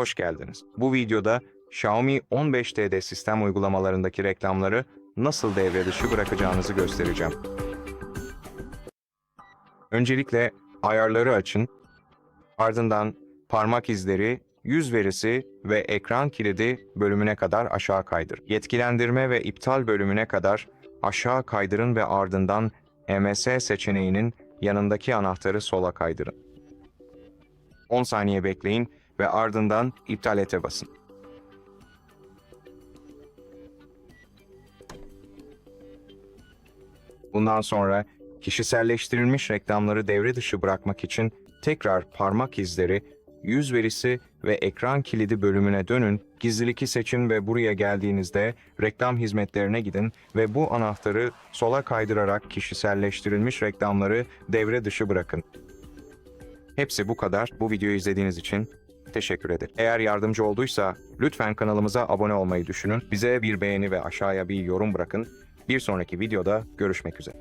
Hoş geldiniz. Bu videoda Xiaomi 15T'de sistem uygulamalarındaki reklamları nasıl devre dışı bırakacağınızı göstereceğim. Öncelikle ayarları açın. Ardından parmak izleri, yüz verisi ve ekran kilidi bölümüne kadar aşağı kaydır. Yetkilendirme ve iptal bölümüne kadar aşağı kaydırın ve ardından MS seçeneğinin yanındaki anahtarı sola kaydırın. 10 saniye bekleyin ve ardından iptal ete basın. Bundan sonra kişiselleştirilmiş reklamları devre dışı bırakmak için tekrar parmak izleri, yüz verisi ve ekran kilidi bölümüne dönün, gizlilik seçin ve buraya geldiğinizde reklam hizmetlerine gidin ve bu anahtarı sola kaydırarak kişiselleştirilmiş reklamları devre dışı bırakın. Hepsi bu kadar. Bu videoyu izlediğiniz için teşekkür ederim. Eğer yardımcı olduysa lütfen kanalımıza abone olmayı düşünün. Bize bir beğeni ve aşağıya bir yorum bırakın. Bir sonraki videoda görüşmek üzere.